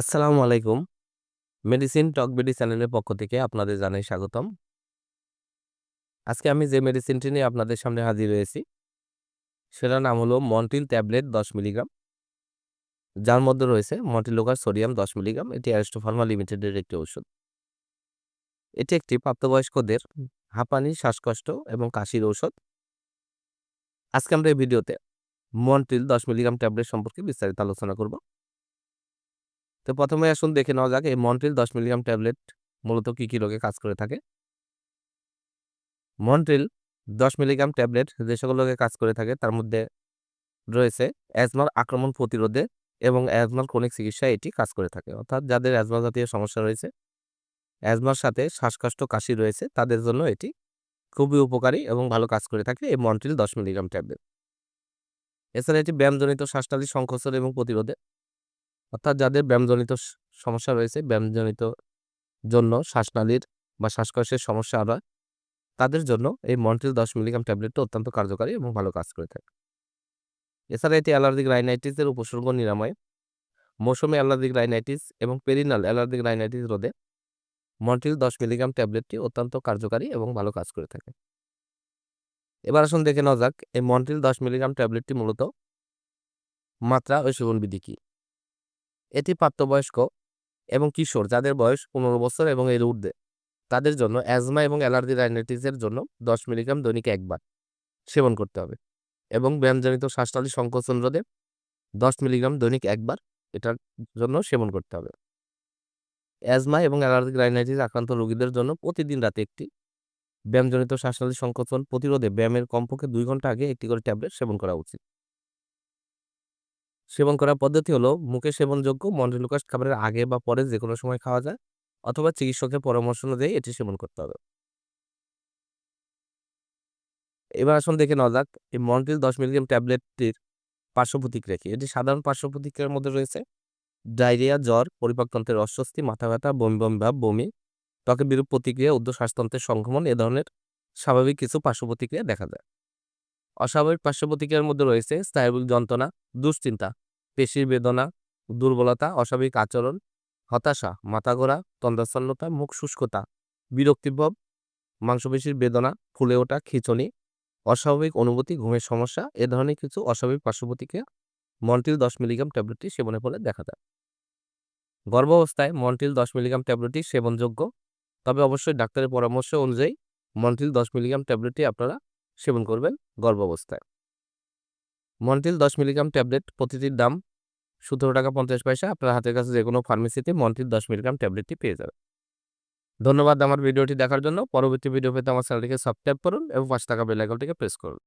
আসসালামু আলাইকুম। মেডিসিন টক বিডি চ্যানেলের পক্ষ থেকে আপনাদের জানাই স্বাগতম। আজকে আমি যে মেডিসিনটি নিয়ে আপনাদের সামনে হাজির হয়েছি, সেটার নাম হলো মন্টিল ট্যাবলেট 10 মিলিগ্রাম। যার মধ্যে রয়েছে মন্টিলোকার সোডিয়াম 10 মিলিগ্রাম। এটি অ্যারিস্টো ফার্মা লিমিটেডের একটি ওষুধ এটি একটি প্রাপ্তবয়স্কদের হাঁপানি, শ্বাসকষ্ট এবং কাশির ঔষধ। আজকে আমরা এই ভিডিওতে মন্টিল 10 মিলিগ্রাম ট্যাবলেট সম্পর্কে বিস্তারিত আলোচনা করব। তো প্রথমে আসুন দেখে নেওয়া যাক এই মন্ট্রিল 10 মিলিগ্রাম ট্যাবলেট মূলত কি, কি রোগে কাজ করে থাকে? মন্ট্রিল 10 মিলিগ্রাম ট্যাবলেট যে সকল রোগে কাজ করে থাকে তার মধ্যে রয়েছে অ্যাজমার আক্রমণ প্রতিরোধে এবং অ্যাজমার ক্রনিক চিকিৎসায় এটি কাজ করে থাকে। অর্থাৎ যাদের অ্যাজমা জাতীয় সমস্যা রয়েছে, অ্যাজমার সাথে শ্বাসকষ্ট, কাশি রয়েছে তাদের জন্য এটি খুবই উপকারী এবং ভালো কাজ করে থাকে এই মন্ট্রিল 10 মিলিগ্রাম ট্যাবলেট। এছাড়া এটি ব্যায়ামজনিত শ্বাসনালী সংকোচন এবং প্রতিরোধে অর্থাৎ যাদের ব্যায়ামজনিত সমস্যা রয়েছে, ব্যায়ামজনিত জন্য শ্বাসনালীর বা শ্বাসকষ্টের সমস্যা হয়, তাদের জন্য এই মন্ট্রিল 10 মিলিগ্রাম ট্যাবলেটটা অত্যন্ত কার্যকারী এবং ভালো কাজ করে থাকে। এছাড়া এটি অ্যালার্জিক রাইনাইটিসের উপসর্গ নিরাময়, মৌসুমী অ্যালার্জিক রাইনাইটিস এবং পেরিনাল অ্যালার্জিক রাইনাইটিস রোধে মন্ট্রিল 10 মিলিগ্রাম ট্যাবলেটটি অত্যন্ত কার্যকারী এবং ভালো কাজ করে থাকে। এবার আসুন দেখে নেওয়া যাক এই মন্ট্রিল 10 মিলিগ্রাম ট্যাবলেটটি মূলত মাত্রা ও সেবনবিধি কী? এটি প্রাপ্তবয়স্ক এবং কিশোর যাদের বয়স পনেরো বছর এবং এর ঊর্ধ্বে। তাদের জন্য অ্যাজমা এবং অ্যালার্জি রাইনাইটিসের জন্য দশ মিলিগ্রাম দৈনিক একবার সেবন করতে হবে এবং ব্যায়ামজনিত শ্বাসনালী সংকোচন রোধে দশ মিলিগ্রাম দৈনিক একবার এটার জন্য সেবন করতে হবে। অ্যাজমা এবং অ্যালার্জিক রাইনাইটিস আক্রান্ত রোগীদের জন্য প্রতিদিন রাতে একটি ব্যায়ামজনিত শ্বাসনালী সংকোচন প্রতিরোধে ব্যায়ামের কমপক্ষে দুই ঘণ্টা আগে একটি করে ট্যাবলেট সেবন করা উচিত। সেবন করার পদ্ধতি হলো মুখে সেবনযোগ্য মন্ডলুকাস খাবারের আগে বা পরে যে কোনো সময় খাওয়া যায় অথবা চিকিৎসকের পরামর্শ অনুযায়ী এটি সেবন করতে হবে। এবার আসুন দেখে নেওয়া যাক, এই মন্টিল দশ মিলিগ্রাম ট্যাবলেটটির পার্শ্ব প্রতিক্রিয়া কি? এটি সাধারণ পার্শ্ব প্রতিক্রিয়ার মধ্যে রয়েছে। ডায়রিয়া, জ্বর, পরিপাকতন্ত্রের অস্বস্তি, মাথা ব্যথা বমি বমি ভাব বমি, ত্বকের বিরূপ প্রতিক্রিয়া উদ্ধ শ্বাসতন্ত্রের সংক্রমণ, এ ধরনের স্বাভাবিক কিছু পার্শ্ব প্রতিক্রিয়া দেখা যায়। অস্বাভাবিক পার্শ্ব প্রতিক্রিয়ার মধ্যে রয়েছে স্নায়বিক যন্ত্রণা, দুশ্চিন্তা, পেশির বেদনা, দুর্বলতা, অস্বাভাবিক আচরণ, হতাশা, মাথা ঘোরা তন্দ্রাচ্ছন্নতা মুখ শুষ্কতা, বিরক্তিভাব, মাংসপেশির বেদনা, ফুলে ওঠা, খিচুনি, অস্বাভাবিক অনুভূতি, ঘুমের সমস্যা, এ ধরনের কিছু অস্বাভাবিক পার্শ্ব প্রতিক্রিয়া মন্টিল দশ মিলিগ্রাম ট্যাবলেটটি সেবনের ফলে দেখা যায়। গর্ভাবস্থায় মন্টিল দশ মিলিগ্রাম ট্যাবলেটটি সেবনযোগ্য, তবে অবশ্যই ডাক্তারের পরামর্শ অনুযায়ী মন্টিল দশ মিলিগ্রাম ট্যাবলেটটি আপনারা সেবন করবেন গর্ভাবস্থায়। মন্টিল দশ মিলিগ্রাম ট্যাবলেট প্রতিটির দাম সতেরো টাকা পঞ্চাশ পয়সা। আপনার হাতের কাছে যে কোনো ফার্মেসিতে মন্টিল দশ মিলিগ্রাম ট্যাবলেটটি পেয়ে যাবেন। ধন্যবাদ আমার ভিডিওটি দেখার জন্য। পরবর্তী ভিডিও পেতে আমার চ্যানেলটিকে সাবস্ক্রাইব করুন এবং পাঁচ টাকা বেল আইকনটিকে প্রেস করুন।